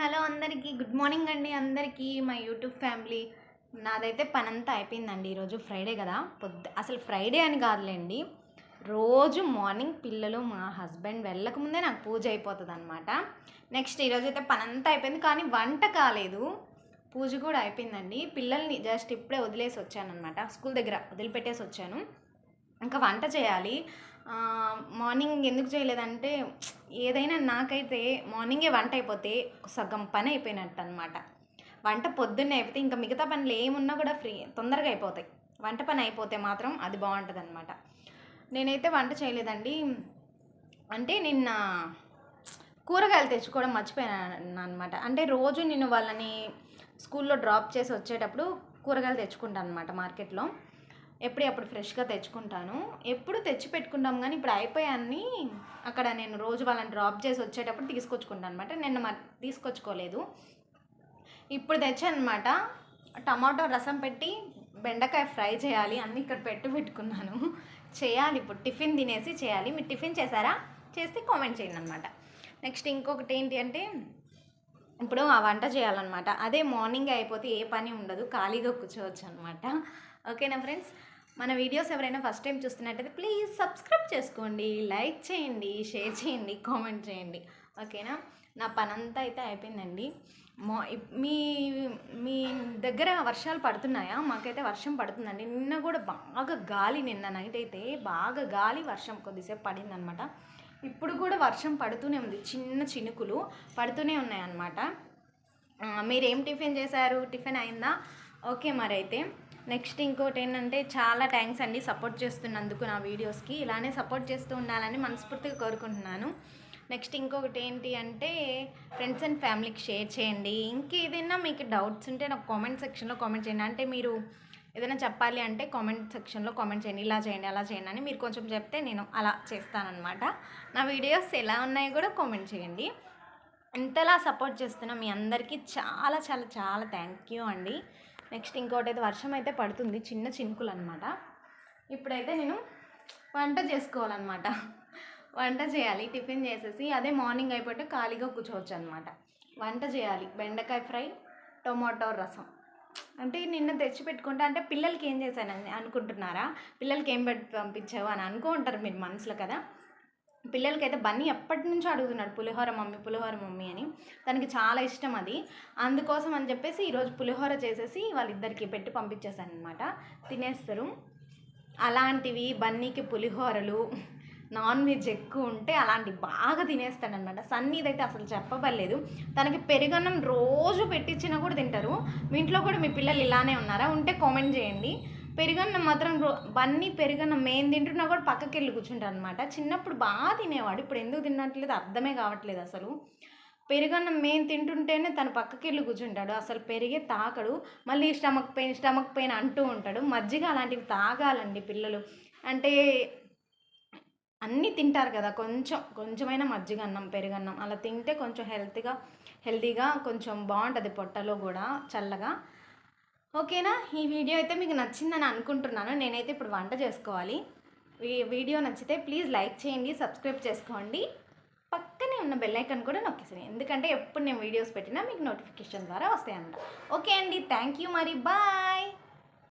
Hello అందరికీ good morning అండి అందరికీ మా యూట్యూబ్ ఫ్యామిలీ. నాదైతే పనంతా అయిపోయిందండి ఈరోజు ఫ్రైడే కదా. పొద్దు అసలు ఫ్రైడే అని కాదులేండి. రోజు మార్నింగ్ పిల్లలు మా హస్బెండ్ వెళ్ళకముందే నాకు పూజ అయిపోతుంది అనమాట నెక్స్ట్ ఈరోజు అయితే పనంతా అయిపోయింది కానీ వంట కాలేదు. పూజ కూడా అయిపోయిందండి. పిల్లల్ని జస్ట్ ఇప్పుడే వదిలేసి వచ్చాను అనమాట స్కూల్ దగ్గర వదిలిపెట్టేసి వచ్చాను. ఇంకా వంట చేయాలి. మార్నింగ్ ఎందుకు చేయలేదంటే ఏదైనా నాకైతే మార్నింగే వంట అయిపోతే సగం పని అయిపోయినట్టు అనమాట వంట పొద్దున్నే అయిపోతే ఇంకా మిగతా పనులు ఏమున్నా కూడా ఫ్రీ తొందరగా అయిపోతాయి. వంట పని అయిపోతే మాత్రం అది బాగుంటుంది అనమాట నేనైతే వంట చేయలేదండి. అంటే నిన్న కూరగాయలు తెచ్చుకోవడం మర్చిపోయాను అనమాట అంటే రోజు నేను వాళ్ళని స్కూల్లో డ్రాప్ చేసి వచ్చేటప్పుడు కూరగాయలు తెచ్చుకుంటాను అనమాట మార్కెట్లో. ఎప్పుడు అప్పుడు ఫ్రెష్గా తెచ్చుకుంటాను. ఎప్పుడు తెచ్చి పెట్టుకుంటాం కానీ ఇప్పుడు అయిపోయాన్ని అక్కడ నేను రోజు వాళ్ళని డ్రాప్ చేసి వచ్చేటప్పుడు తీసుకొచ్చుకుంటాను అనమాట నిన్న మరి తీసుకొచ్చుకోలేదు. ఇప్పుడు తెచ్చాను అనమాట టమాటో రసం పెట్టి బెండకాయ ఫ్రై చేయాలి అన్నీ ఇక్కడ పెట్టి పెట్టుకున్నాను. చేయాలి ఇప్పుడు. టిఫిన్ తినేసి చేయాలి. మీరు టిఫిన్ చేశారా? చేస్తే కామెంట్ చేయండి అనమాట నెక్స్ట్ ఇంకొకటి ఏంటి అంటే ఇప్పుడు ఆ వంట చేయాలన్నమాట. అదే మార్నింగ్ అయిపోతే ఏ పని ఉండదు ఖాళీగా కూర్చోవచ్చు అనమాట ఓకేనా ఫ్రెండ్స్? మన వీడియోస్ ఎవరైనా ఫస్ట్ టైం చూస్తున్నట్టయితే ప్లీజ్ సబ్స్క్రైబ్ చేసుకోండి లైక్ చేయండి షేర్ చేయండి కామెంట్ చేయండి. ఓకేనా? నా పనంతా అయితే అయిపోయిందండి. మా మీ మీ దగ్గర వర్షాలు పడుతున్నాయా? మాకైతే వర్షం పడుతుందండి. నిన్న కూడా బాగా గాలి నిన్న నైట్ అయితే బాగా గాలి వర్షం కొద్దిసేపు పడిందనమాట ఇప్పుడు కూడా వర్షం పడుతూనే ఉంది. చిన్న చినుకులు పడుతూనే ఉన్నాయన్నమాట. మీరు మీరేం టిఫిన్ చేశారు? టిఫిన్ అయిందా? ఓకే మరి అయితే నెక్స్ట్ ఇంకోటి ఏంటంటే చాలా థ్యాంక్స్ అండి సపోర్ట్ చేస్తున్నందుకు నా వీడియోస్కి. ఇలానే సపోర్ట్ చేస్తూ ఉండాలని మనస్ఫూర్తిగా కోరుకుంటున్నాను. నెక్స్ట్ ఇంకొకటి ఏంటి అంటే ఫ్రెండ్స్ అండ్ ఫ్యామిలీకి షేర్ చేయండి. ఇంకేదైనా మీకు డౌట్స్ ఉంటే నాకు కామెంట్ సెక్షన్లో కామెంట్ చేయండి. అంటే మీరు ఏదైనా చెప్పాలి అంటే కామెంట్ సెక్షన్లో కామెంట్ చేయండి ఇలా చేయండి అలా చేయండి అని మీరు కొంచెం చెప్తే నేను అలా చేస్తానన్నమాట. నా వీడియోస్ ఎలా ఉన్నాయో కూడా కామెంట్ చేయండి. ఇంతలా సపోర్ట్ చేస్తున్న మీ అందరికీ చాలా చాలా చాలా థ్యాంక్ యూ అండి. నెక్స్ట్ ఇంకోటి అయితే వర్షం అయితే పడుతుంది చిన్న చినుకులు అనమాట ఇప్పుడైతే నేను వంట చేసుకోవాలన్నమాట. వంట చేయాలి టిఫిన్ చేసేసి అదే మార్నింగ్ అయిపోతే ఖాళీగా కూర్చోవచ్చు అనమాట వంట చేయాలి బెండకాయ ఫ్రై టొమాటో రసం. అంటే నిన్న తెచ్చి పెట్టుకుంటా అంటే పిల్లలకి ఏం చేశానని అనుకుంటున్నారా? పిల్లలకి ఏం పెట్టి పంపించావు అని అనుకుంటారు మీరు మనసులో కదా. పిల్లలకైతే బన్నీ ఎప్పటి నుంచో అడుగుతున్నాడు పులిహోర మమ్మీ పులిహోర మమ్మీ అని. తనకి చాలా ఇష్టం అది. అందుకోసం అని చెప్పేసి ఈరోజు పులిహోర చేసేసి వాళ్ళిద్దరికి పెట్టి పంపించేశాను అనమాట తినేస్తారు. అలాంటివి బన్నీకి పులిహోరలు నాన్ వెజ్ ఎక్కువ ఉంటే అలాంటివి బాగా తినేస్తాడనమాట సన్నీదైతే అసలు చెప్పబడలేదు. తనకి పెరుగన్నం రోజు పెట్టించినా కూడా తింటారు. మీ ఇంట్లో కూడా మీ పిల్లలు ఇలానే ఉన్నారా? ఉంటే కామెంట్ చేయండి. పెరుగన్నం మాత్రం రో బన్నీ పెరుగన్నం మేము తింటున్నా కూడా పక్కకి వెళ్ళి కూర్చుంటారు అనమాట చిన్నప్పుడు బాగా తినేవాడు. ఇప్పుడు ఎందుకు తినట్లేదు? అర్థమే కావట్లేదు అసలు. పెరుగన్నం మేము తింటుంటేనే తన పక్కకి వెళ్ళి కూర్చుంటాడు. అసలు పెరిగే తాకడు మళ్ళీ స్టమక్ పెయిన్ స్టమక్ పెయిన్ అంటూ ఉంటాడు. మజ్జిగ అలాంటివి తాగాలండి పిల్లలు. అంటే అన్నీ తింటారు కదా కొంచెం కొంచెమైనా మజ్జిగ అన్నం పెరుగన్నం అలా తింటే కొంచెం హెల్త్గా హెల్తీగా కొంచెం బాగుంటుంది పొట్టలో కూడా చల్లగా. ఓకేనా? ఈ వీడియో అయితే మీకు నచ్చిందని అనుకుంటున్నాను. నేనైతే ఇప్పుడు వంట చేసుకోవాలి. వీడియో నచ్చితే ప్లీజ్ లైక్ చేయండి సబ్స్క్రైబ్ చేసుకోండి. పక్కనే ఉన్న బెల్ ఐకాన్ కూడా నొక్కేసాను ఎందుకంటే ఎప్పుడు నేను వీడియోస్ పెట్టినా మీకు నోటిఫికేషన్ ద్వారా వస్తాయన్నమాట. ఓకే అండి. థ్యాంక్ యూ మరి. బాయ్.